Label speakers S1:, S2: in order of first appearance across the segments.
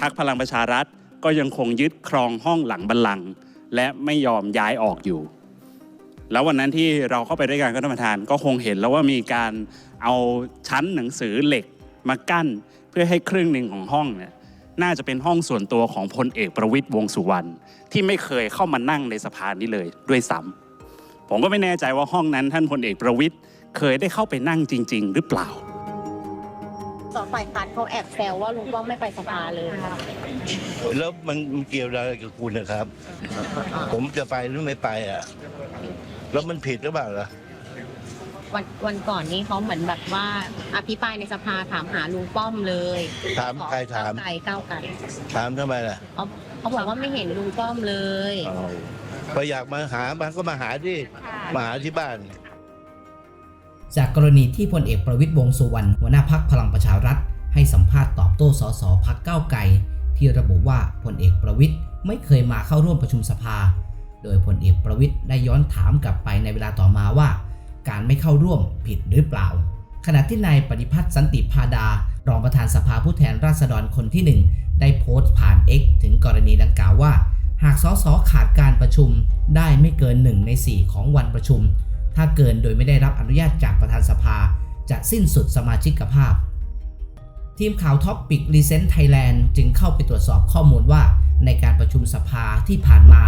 S1: พักพลังประชารัฐก็ยังคงยึดครองห้องหลังบัลลังก์และไม่ยอมย้ายออกอยู่ แล้ววันนั้นที่เราเข้าไปด้วยกันก็ท่านประธาน ก็คงเห็นแล้วว่ามีการเอาชั้นหนังสือเหล็กมากั้น เพื่อให้ครึ่งหนึ่งของห้องเนี่ยน่าจะเป็นห้องส่วนตัวของพลเอกประวิตยวงสุวรรณที่ไม่เคยเข้ามานั่งในสภานี้เลยด้วยซ้ำผมก็ไม่แน่ใจว่าห้องนั้นท่านพลเอกประวิตยเคยได้เข้าไปนั่งจริง ๆ หรือเปล่า
S2: สองฝ่ายค้านเขาแอบแซวว่าลุงป้อมไม่ไปสภาเลย
S3: แล้วมันมันเกี่ยวอะไรกับคุณนะครับ ผมจะไปหรือไม่ไปอะ แล้วมันผิดหรือเปล่าล่ะ
S2: วันวันก่อนนี้เขาเหมือนแบบว่า อภิปรายในสภาถามหาลุงป้อมเลย
S3: ถามใครถาม
S2: ก้วไกลก้าวไกล
S3: ถามทำไมล่ะ
S2: เขาเขาบอกว่าไม่เห็นลุงป้อมเลย
S3: พออยากมาหามันก็มาหาที่มาหาที่บ้าน
S4: จากกรณีที่พลเอกประวิตยวงสุวรรณหัวหน้าพักพลังประชารัฐ ให้สัมภาษณ์ตอบโต้สสพักเก้าไกลที่ระบุว่าพลเอกประวิตยไม่เคยมาเข้าร่วมประชุมสภา โดยพลเอกประวิตยได้ย้อนถามกลับไปในเวลาต่อมาว่า การไม่เข้าร่วมผิดหรือเปล่า ขณะที่นายปฏิพัฒน์สันติพาดา รองประธานสภาผู้แทนราษฎรคนที่หนึ่งได้โพสต์ผ่าน X ถึงกรณีดังกล่าวว่า หากสสขาดการประชุมได้ไม่เกิน 1 ใน 4 ของวันประชุม ถ้าเกินโดยไม่ได้รับอนุญาตจากประธานสภา จะสิ้นสุดสมาชิกภาพ ทีมข่าวท็อปปิกรีเซนต์ไทยแลนด์จึงเข้าไปตรวจสอบข้อมูลว่า ในการประชุมสภาที่ผ่านมา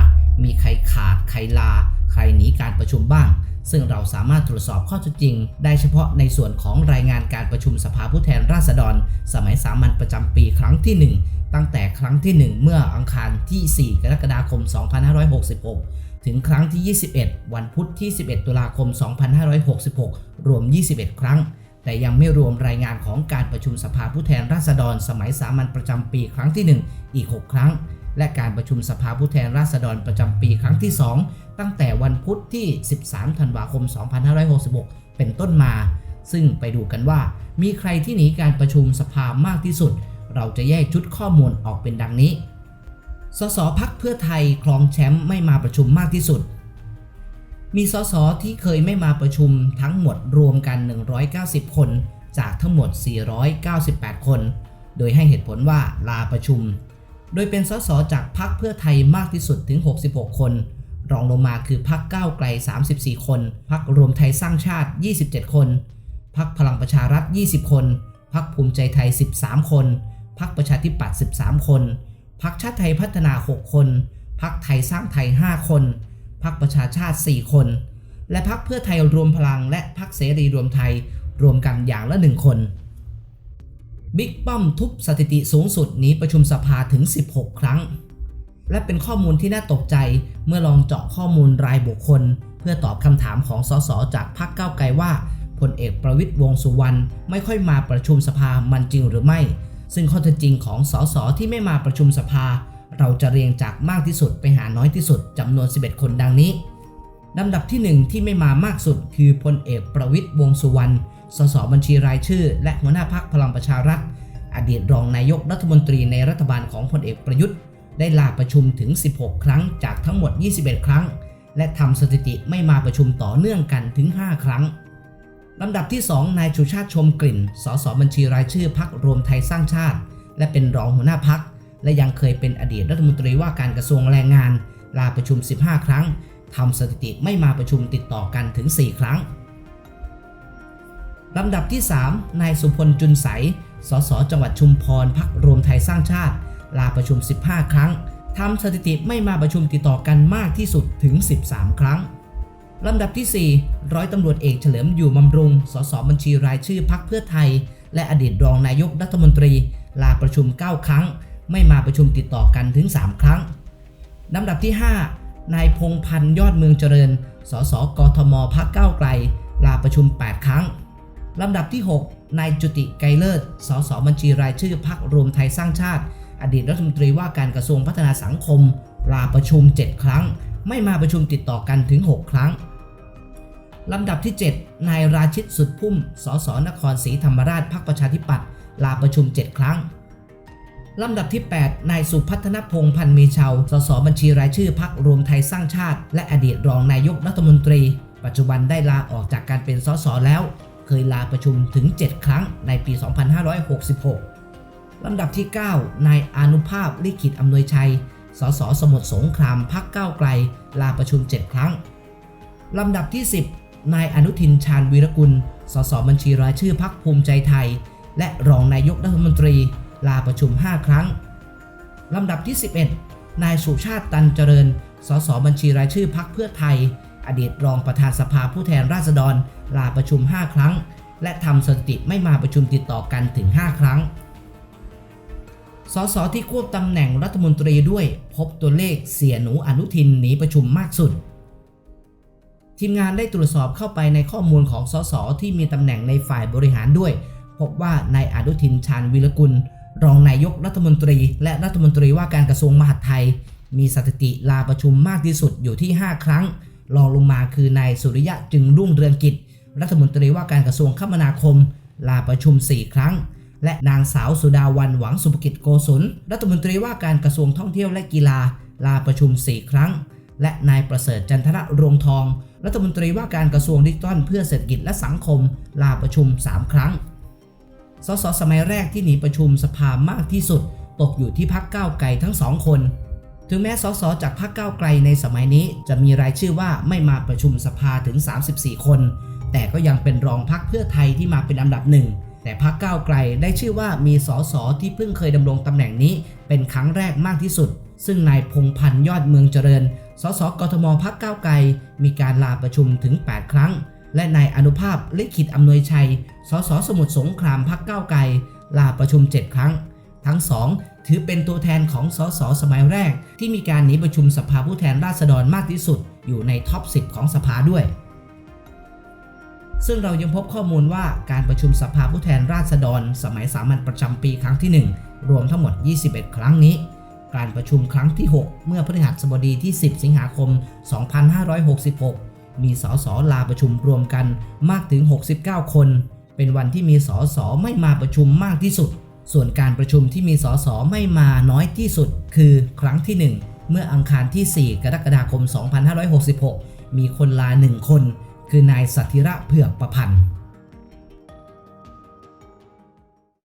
S4: มีใครขาดใครลา ใครหนีการประชุมบ้าง ซึ่งเราสามารถตรวจสอบข้อเท็จจริง ได้เฉพาะในส่วนของรายงานการประชุมสภาผู้แทนราษฎร สมัยสามัญประจำปีครั้งที่ 1 ตั้งแต่ครั้งที่ 1 เมื่ออังคารที่ 4 กรกฎาคม 2566 ถึงครั้งที่ 21 วันพุธที่ 11 ตุลาคม 2566 รวม 21 ครั้ง แต่ยังไม่รวมรายงานของการประชุมสภาผู้แทนราษฎร สมัยสามัญประจำปีครั้งที่ 1 อีก 6 ครั้ง และการประชุมสภาผู้แทนราษฎรประจำปีครั้งที่ 2 ตั้งแต่วันพุธที่ 13 ธันวาคม 2566 เป็นต้นมา ซึ่งไปดูกันว่า มีใครที่หนีการประชุมสภามากที่สุด เราจะแยกชุดข้อมูลออกเป็นดังนี้ สสพักเพื่อไทยครองแชมป์ไม่มาประชุมมากที่สุด มีสสที่เคยไม่มาประชุมทั้งหมดรวมกัน 190 คน จากทั้งหมด 498 คน โดยให้เหตุผลว่าลาประชุม โดยเป็นสสจากพักเพื่อไทยมากที่สุดถึง 66 คน รองลงมาคือพักก้าวไกล 34 คน พักรวมไทยสร้างชาติ 27 คน พักพลังประชารัฐ 20 คน พักภูมิใจไทย 13 คน พักประชาธิปัตย์ 13 คน พักชาติไทยพัฒนา 6 คน พักไทยสร้างไทย 5 คน พักประชาชาติ 4 คน และพักเพื่อไทยรวมพลังและพักเสรีรวมไทยรวมกันอย่างละ1คนบิ๊กป้อมทุบสถิติสูงสุดหนีประชุมสภาถึง 16 ครั้ง และเป็นข้อมูลที่น่าตกใจเมื่อลองเจาะข้อมูลรายบุคคล เพื่อตอบคำถามของสสจากพรรคก้าวไกลว่าพลเอกประวิตยวงสุวรรณไม่ค่อยมาประชุมสภามันจริงหรือไม่ ซึ่งข้อเท็จจริงของสสที่ไม่มาประชุมสภา เราจะเรียงจากมากที่สุดไปหาน้อยที่สุดจำนวน 11 คนดังนี้ลำดับที่ 1 ที่ไม่มามากสุด คือพลเอกประวิตยวงสุวรรณ สสบัญชีรายชื่อ และหัวหน้าพักพลังประชารัฐ อดีตรองนายกรัฐมนตรีในรัฐบาลของพลเอกประยุทธ์ ได้ลาประชุมถึง 16 ครั้งจากทั้งหมด 21 ครั้ง และทำสถิติไม่มาประชุมต่อเนื่องกันถึง 5 ครั้ง ลำดับที่ 2 นายชูชาติชมกลิ่น สสบัญชีรายชื่อพักรวมไทยสร้างชาติ และเป็นรองหัวหน้าพัก และยังเคยเป็นอดีตรัฐมนตรีว่าการกระทรวงแรงงาน ลาประชุม 15 ครั้งทำสถิติไม่มาประชุมติดต่อกันถึง 4 ครั้ง ลำดับที่ 3 นายสุพลจุนใส สสจังหวัดชุมพรพักรวมไทยสร้างชาติ ลาประชุม 15 ครั้งทำสถิติไม่มาประชุมติดต่อกันมากที่สุดถึง 13 ครั้ง ลำดับที่ 4 ร้อยตำรวจเอกเฉลิมอยู่บำรุง สสบัญชีรายชื่อพักเพื่อไทย และอดีตรองนายกรัฐมนตรี ลาประชุม 9 ครั้ง ไม่มาประชุมติดต่อกันถึง 3 ครั้ง ลำดับที่ 5 นายพงพันธ์ยอดเมืองเจริญ สสกทมพักเก้าวไกล ลาประชุม 8 ครั้ง ลำดับที่ 6 นายจุติไกรเลิศ สสบัญชีรายชื่อพักรวมไทยสร้างชาติ อดีตรัฐมนตรีว่าการกระทรวงพัฒนาสังคม ลาประชุม 7 ครั้ง ไม่มาประชุมติดต่อกันถึง 6 ครั้ง ลำดับที่ 7 นายราชิตสุดพุ่ม สสนครศรีธรรมราชพักประชาธิปัตย์ลาประชุม 7 ครั้ง ลำดับที่ 8 นายสุพัฒนพงษ์พันธ์มีชาว สสบัญชีรายชื่อพักรวมไทยสร้างชาติ และอดีตรองนายกรัฐมนตรี ปัจจุบันได้ลาออกจากการเป็นสสแล้ว เคยลาประชุมถึง 7 ครั้งในปี 2566 ลำดับที่ 9 นายอนุภาพลิขิตอำนวยชัย สสสมุทรสงครามพักก้าวไกล ลาประชุม 7 ครั้งลำดับที่ 10 นายอนุทินชาญวีรกุล สสบัญชีรายชื่อพักภูมิใจไทย และรองนายกรัฐมนตรีลาประชุม 5 ครั้ง ลำดับที่ 11 นายสุชาติตันเจริญ สสบัญชีรายชื่อพักเพื่อไทย อดีตรองประธานสภาผู้แทนราษฎร ลาประชุม 5 ครั้ง และทำสถิติไม่มาประชุมติดต่อกันถึง 5 ครั้ง สสที่ควบตำแหน่งรัฐมนตรีด้วยพบตัวเลขเสียหนูอนุทินหนีประชุมมากสุด ทีมงานได้ตรวจสอบเข้าไปในข้อมูลของสสที่มีตำแหน่งในฝ่ายบริหารด้วย พบว่านายอนุทินชาญวิรกุล รองนายกรัฐมนตรี และรัฐมนตรีว่าการกระทรวงมหาดไทย มีสถิติลาประชุมมากที่สุดอยู่ที่ 5 ครั้งรองลงมาคือนายสุริยะจึงรุ่งเรืองกิจ รัฐมนตรีว่าการกระทรวงคมนาคม ลาประชุม 4 ครั้ง และนางสาวสุดาวันหวังสุภกิจโกศลรัฐมนตรีว่าการกระทรวงท่องเที่ยวและกีฬา ลาประชุม 4 ครั้ง และนายประเสริฐจันทระรวงทอง รัฐมนตรีว่าการกระทรวงดิจิทัลเพื่อเศรษฐกิจและสังคม ลาประชุม 3 ครั้ง สสสมัยแรกที่หนีประชุมสภามากที่สุด ตกอยู่ที่พักก้าวไกลทั้งสองคน ถึงแม้สสจากพรรคก้าวไกลในสมัยนี้ จะมีรายชื่อว่าไม่มาประชุมสภาถึง 34 คน แต่ก็ยังเป็นรองพรรคเพื่อไทยที่มาเป็นอันดับหนึ่งแต่พรรคก้าวไกลได้ชื่อว่ามีสสที่เพิ่งเคยดำรงตำแหน่งนี้เป็นครั้งแรกมากที่สุด ซึ่งนายพงพันธ์ยอดเมืองเจริญ สสกทมพรรคก้าวไกล มีการลาประชุมถึง 8 ครั้ง และนายอนุภาพลิขิตอำนวยชัย สสสมุทรสงครามพรรคก้าวไกล ลาประชุม 7 ครั้ง ทั้งสองถือเป็นตัวแทนของสสสมัยแรก ที่มีการหนีประชุมสภาผู้แทนราษฎรมากที่สุด อยู่ในท็อป 10 ของสภาด้วย ซึ่งเรายังพบข้อมูลว่าการประชุมสภาผู้แทนราษฎร สมัยสามัญประจำปีครั้งที่ 1 รวมทั้งหมด 21 ครั้งนี้ การประชุมครั้งที่ 6 เมื่อพฤหัสบดีที่ 10 สิงหาคม 2566 มีสสลาประชุมรวมกันมากถึง 69 คน เป็นวันที่มีสสไม่มาประชุมมากที่สุด ส่วนการประชุมที่มีสสไม่มาน้อยที่สุด คือครั้งที่ 1 เมื่ออังคารที่ 4 กรกฎาคม 2566 มีคนลา 1 คน คือนายสัทธิระเผือกประพันธ์